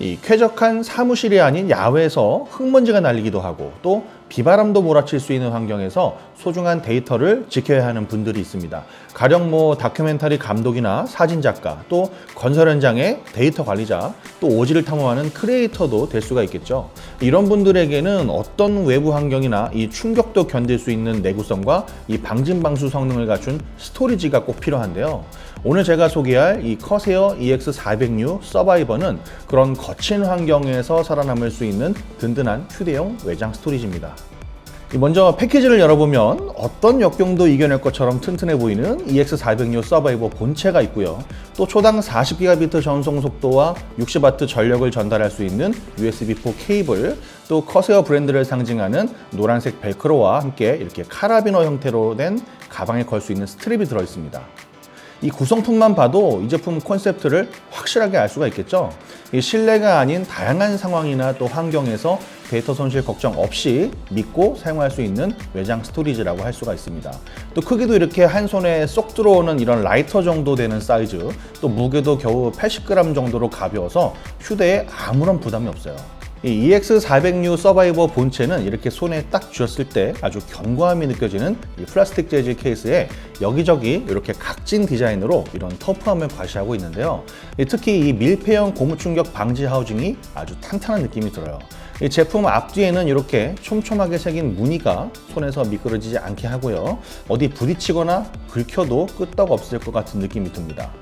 이 쾌적한 사무실이 아닌 야외에서 흙먼지가 날리기도 하고 또 비바람도 몰아칠 수 있는 환경에서 소중한 데이터를 지켜야 하는 분들이 있습니다. 가령 뭐 다큐멘터리 감독이나 사진 작가, 또 건설 현장의 데이터 관리자, 또 오지를 탐험하는 크리에이터도 될 수가 있겠죠. 이런 분들에게는 어떤 외부 환경이나 이 충격도 견딜 수 있는 내구성과 이 방진 방수 성능을 갖춘 스토리지가 꼭 필요한데요. 오늘 제가 소개할 이 커세어 EX400U 서바이버는 그런 거친 환경에서 살아남을 수 있는 든든한 휴대용 외장 스토리지입니다. 먼저 패키지를 열어보면 어떤 역경도 이겨낼 것처럼 튼튼해 보이는 EX400U 서바이버 본체가 있고요. 또 초당 40GB 전송 속도와 60W 전력을 전달할 수 있는 USB4 케이블, 또 커세어 브랜드를 상징하는 노란색 벨크로와 함께 이렇게 카라비너 형태로 된 가방에 걸 수 있는 스트랩이 들어 있습니다. 이 구성품만 봐도 이 제품 콘셉트를 확실하게 알 수가 있겠죠. 이 실내가 아닌 다양한 상황이나 또 환경에서 데이터 손실 걱정 없이 믿고 사용할 수 있는 외장 스토리지라고 할 수가 있습니다. 또 크기도 이렇게 한 손에 쏙 들어오는 이런 라이터 정도 되는 사이즈, 또 무게도 겨우 80g 정도로 가벼워서 휴대에 아무런 부담이 없어요. 이 EX400U 서바이버 본체는 이렇게 손에 딱 쥐었을 때 아주 견고함이 느껴지는 이 플라스틱 재질 케이스에 여기저기 이렇게 각진 디자인으로 이런 터프함을 과시하고 있는데요. 이 특히 이 밀폐형 고무 충격 방지 하우징이 아주 탄탄한 느낌이 들어요. 이 제품 앞뒤에는 이렇게 촘촘하게 새긴 무늬가 손에서 미끄러지지 않게 하고요. 어디 부딪히거나 긁혀도 끄떡 없을 것 같은 느낌이 듭니다.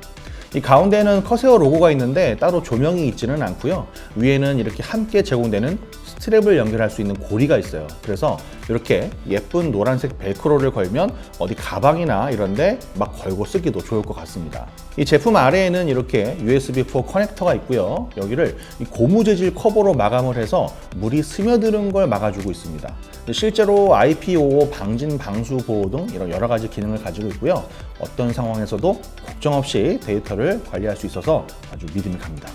이 가운데에는 커세어 로고가 있는데 따로 조명이 있지는 않고요. 위에는 이렇게 함께 제공되는 스트랩을 연결할 수 있는 고리가 있어요. 그래서 이렇게 예쁜 노란색 벨크로를 걸면 어디 가방이나 이런데 막 걸고 쓰기도 좋을 것 같습니다. 이 제품 아래에는 이렇게 USB4 커넥터가 있고요. 여기를 이 고무 재질 커버로 마감을 해서 물이 스며드는 걸 막아주고 있습니다. 실제로 IP55 방진 방수 보호 등 이런 여러 가지 기능을 가지고 있고요. 어떤 상황에서도 걱정 없이 데이터를 관리할 수 있어서 아주 믿음이 갑니다.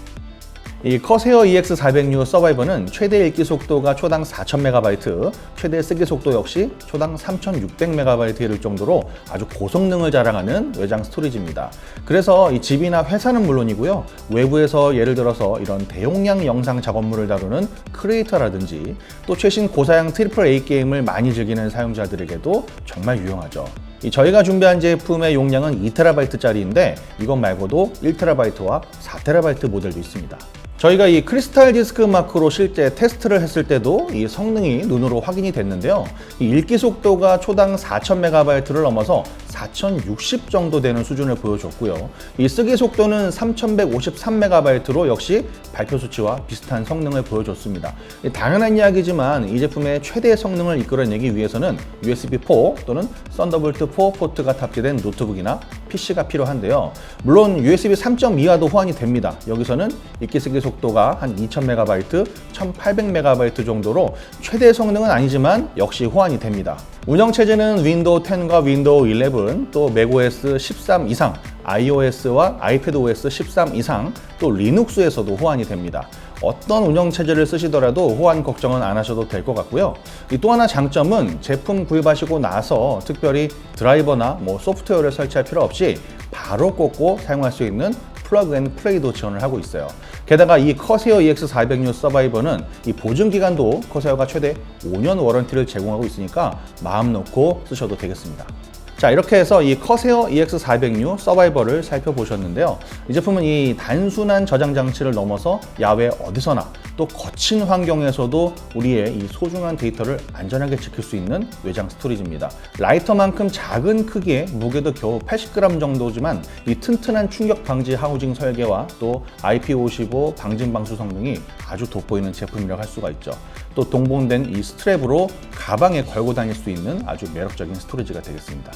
이 커세어 EX400U 서바이버는 최대 읽기 속도가 초당 4000MB, 최대 쓰기 속도 역시 초당 3600MB에 이를 정도로 아주 고성능을 자랑하는 외장 스토리지입니다. 그래서 이 집이나 회사는 물론이고요. 외부에서 예를 들어서 이런 대용량 영상 작업물을 다루는 크리에이터라든지 또 최신 고사양 트리플 A 게임을 많이 즐기는 사용자들에게도 정말 유용하죠. 이 저희가 준비한 제품의 용량은 2TB짜리인데 이것 말고도 1TB와 4TB 모델도 있습니다. 저희가 이 크리스탈 디스크 마크로 실제 테스트를 했을 때도 이 성능이 눈으로 확인이 됐는데요. 이 읽기 속도가 초당 4000MB를 넘어서 4060 정도 되는 수준을 보여줬고요. 이 쓰기 속도는 3153MB로 역시 발표 수치와 비슷한 성능을 보여줬습니다. 당연한 이야기지만 이 제품의 최대 성능을 이끌어내기 위해서는 USB4 또는 썬더볼트 4 포트가 탑재된 노트북이나 PC가 필요한데요. 물론 USB 3.2와도 호환이 됩니다. 여기서는 읽기 쓰기 속도가 한 2000MB, 1800MB 정도로 최대 성능은 아니지만 역시 호환이 됩니다. 운영 체제는 윈도우 10과 윈도우 11, 또 macOS 13 이상, iOS와 iPadOS 13 이상, 또 리눅스에서도 호환이 됩니다. 어떤 운영 체제를 쓰시더라도 호환 걱정은 안 하셔도 될 것 같고요. 또 하나 장점은 제품 구입하시고 나서 특별히 드라이버나 뭐 소프트웨어를 설치할 필요 없이 바로 꽂고 사용할 수 있는 플러그 앤 플레이도 지원을 하고 있어요. 게다가 이 커세어 EX400U 서바이버는 이 보증 기간도 커세어가 최대 5년 워런티를 제공하고 있으니까 마음 놓고 쓰셔도 되겠습니다. 자 이렇게 해서 이 커세어 EX400U 서바이버를 살펴보셨는데요. 이 제품은 이 단순한 저장 장치를 넘어서 야외 어디서나 또 거친 환경에서도 우리의 이 소중한 데이터를 안전하게 지킬 수 있는 외장 스토리지입니다. 라이터만큼 작은 크기에 무게도 겨우 80g 정도지만 이 튼튼한 충격 방지 하우징 설계와 또 IP55 방진 방수 성능이 아주 돋보이는 제품이라고 할 수가 있죠. 또 동봉된 이 스트랩으로 가방에 걸고 다닐 수 있는 아주 매력적인 스토리지가 되겠습니다.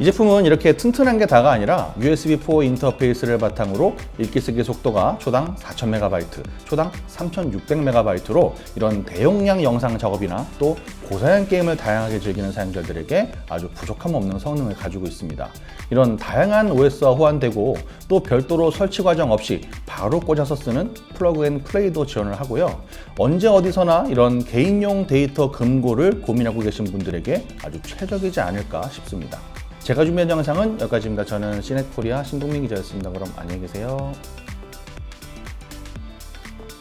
이 제품은 이렇게 튼튼한 게 다가 아니라 USB4 인터페이스를 바탕으로 읽기 쓰기 속도가 초당 4000MB, 초당 3600MB로 이런 대용량 영상 작업이나 또 고사양 게임을 다양하게 즐기는 사용자들에게 아주 부족함 없는 성능을 가지고 있습니다. 이런 다양한 OS와 호환되고 또 별도로 설치 과정 없이 바로 꽂아서 쓰는 플러그 앤 플레이도 지원을 하고요. 언제 어디서나 이런 개인용 데이터 금고를 고민하고 계신 분들에게 아주 최적이지 않을까 싶습니다. 제가 준비한 영상은 여기까지입니다. 저는 시넷코리아 신동민 기자였습니다. 그럼 안녕히 계세요.